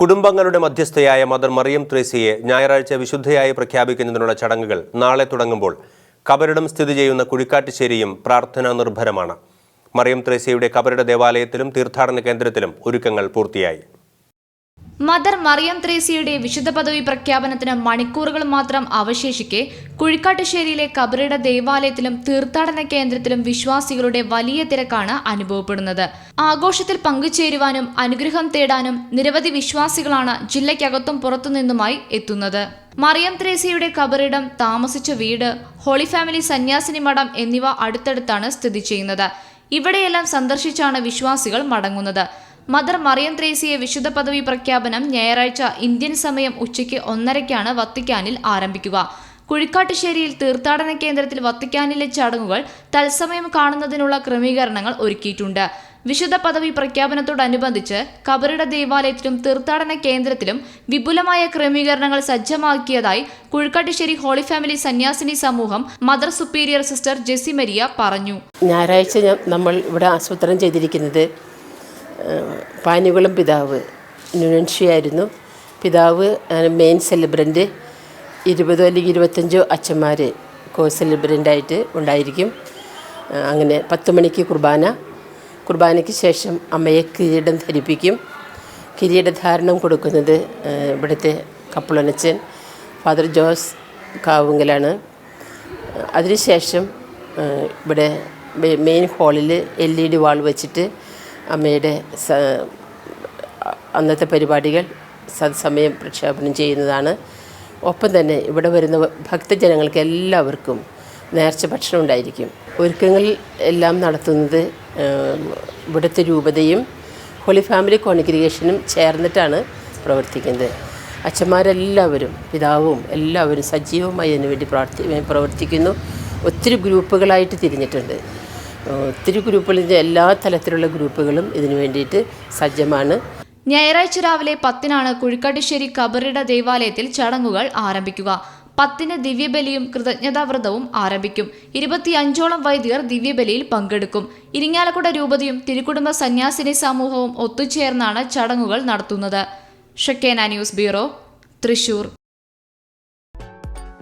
കുടുംബങ്ങളുടെ മധ്യസ്ഥയായ മദർ മറിയം ത്രേസിയെ ഞായറാഴ്ച വിശുദ്ധയായി പ്രഖ്യാപിക്കുന്നതിനുള്ള ചടങ്ങുകൾ നാളെ തുടങ്ങുമ്പോൾ കബരിടം സ്ഥിതി ചെയ്യുന്ന കുഴിക്കാട്ടുശ്ശേരിയും പ്രാർത്ഥനാ നിർഭരമാണ്. മറിയം ത്രേസ്യയുടെ കബരിട ദേവാലയത്തിലും തീർത്ഥാടന കേന്ദ്രത്തിലും ഒരുക്കങ്ങൾ പൂർത്തിയായി. മദർ മറിയം ത്രേസ്യയുടെ വിശുദ്ധ പദവി പ്രഖ്യാപനത്തിന് മണിക്കൂറുകൾ മാത്രം അവശേഷിക്കെ കുഴിക്കാട്ടുശ്ശേരിയിലെ കബറിട ദേവാലയത്തിലും തീർത്ഥാടന കേന്ദ്രത്തിലും വിശ്വാസികളുടെ വലിയ തിരക്കാണ് അനുഭവപ്പെടുന്നത്. ആഘോഷത്തിൽ പങ്കുചേരുവാനും അനുഗ്രഹം തേടാനും നിരവധി വിശ്വാസികളാണ് ജില്ലയ്ക്കകത്തും പുറത്തുനിന്നുമായി എത്തുന്നത്. മറിയം ത്രേസ്യയുടെ കബറിടം താമസിച്ച വീട് ഹോളി ഫാമിലി സന്യാസിനി മഠം എന്നിവ അടുത്തടുത്താണ് സ്ഥിതി ചെയ്യുന്നത്. ഇവിടെയെല്ലാം സന്ദർശിച്ചാണ് വിശ്വാസികൾ മടങ്ങുന്നത്. മദർ മറിയം ത്രേസിയെ വിശുദ്ധ പദവി പ്രഖ്യാപനം ഞായറാഴ്ച ഇന്ത്യൻ സമയം ഉച്ചയ്ക്ക് ഒന്നരയ്ക്കാണ് വത്തിക്കാനിൽ ആരംഭിക്കുക. കുഴിക്കാട്ടുശ്ശേരിയിൽ തീർത്ഥാടന കേന്ദ്രത്തിൽ വത്തിക്കാനിലെ ചടങ്ങുകൾ തത്സമയം കാണുന്നതിനുള്ള ക്രമീകരണങ്ങൾ ഒരുക്കിയിട്ടുണ്ട്. വിശുദ്ധ പദവി പ്രഖ്യാപനത്തോടനുബന്ധിച്ച് കബറിട ദേവാലയത്തിലും തീർത്ഥാടന കേന്ദ്രത്തിലും വിപുലമായ ക്രമീകരണങ്ങൾ സജ്ജമാക്കിയതായി കുഴിക്കാട്ടുശ്ശേരി ഹോളി ഫാമിലി സന്യാസിനി സമൂഹം mother superior sister Jessy Maria പറഞ്ഞു. ഞായറാഴ്ച നമ്മൾ ഇവിടെ ആസൂത്രണം ചെയ്തിരിക്കുന്നത് പാനികുളം പിതാവ് ന്യൂനൻഷിയായിരുന്നു പിതാവ് മെയിൻ സെലിബ്രന്റ് ഇരുപതോ അല്ലെങ്കിൽ ഇരുപത്തഞ്ചോ അച്ഛന്മാർ കോ സെലിബ്രന്റായിട്ട് ഉണ്ടായിരിക്കും. അങ്ങനെ പത്ത് മണിക്ക് കുർബാന. കുർബാനയ്ക്ക് ശേഷം അമ്മയെ കിരീടം ധരിപ്പിക്കും. കിരീടധാരണം കൊടുക്കുന്നത് ഇവിടുത്തെ കപ്പുളനച്ചൻ ഫാദർ ജോസ് കാവുങ്കലാണ്. അതിനുശേഷം ഇവിടെ മെയിൻ ഹാളിൽ എൽ ഇ ഡി വാൾ വെച്ചിട്ട് അമ്മയുടെ അന്നത്തെ പരിപാടികൾ സത്സമയം പ്രക്ഷേപണം ചെയ്യുന്നതാണ്. ഒപ്പം തന്നെ ഇവിടെ വരുന്ന ഭക്തജനങ്ങൾക്ക് എല്ലാവർക്കും നേർച്ച ഭക്ഷണം ഉണ്ടായിരിക്കും. ഒരുക്കങ്ങൾ എല്ലാം നടത്തുന്നത് ഇവിടുത്തെ രൂപതയും ഹോളി ഫാമിലി കോൺഗ്രിഗേഷനും ചേർന്നിട്ടാണ് പ്രവർത്തിക്കുന്നത്. അച്ഛന്മാരെല്ലാവരും പിതാവും എല്ലാവരും സജീവമായി അതിനുവേണ്ടി പ്രാർത്ഥി പ്രവർത്തിക്കുന്നു. ഒത്തിരി ഗ്രൂപ്പുകളായിട്ട് തിരിഞ്ഞിട്ടുണ്ട്. ഒത്തിരി ഗ്രൂപ്പുകളിൽ എല്ലാ തലത്തിലുള്ള ഗ്രൂപ്പുകളും ഇതിനു വേണ്ടിയിട്ട് സജ്ജമാണ്. ഞായറാഴ്ച രാവിലെ പത്തിനാണ് കുഴിക്കാട്ടുശ്ശേരി കബറിട ദേവാലയത്തിൽ ചടങ്ങുകൾ ആരംഭിക്കുക. പത്തിന് ദിവ്യബലിയും കൃതജ്ഞതാവ്രതവും ആരംഭിക്കും. ഇരുപത്തിയഞ്ചോളം വൈദികർ ദിവ്യബലിയിൽ പങ്കെടുക്കും. ഇരിങ്ങാലക്കുട രൂപതയും തിരുക്കുടുംബ സന്യാസിനി സമൂഹവും ഒത്തുചേർന്നാണ് ചടങ്ങുകൾ നടത്തുന്നത്. Shekinah news bureau Thrissur.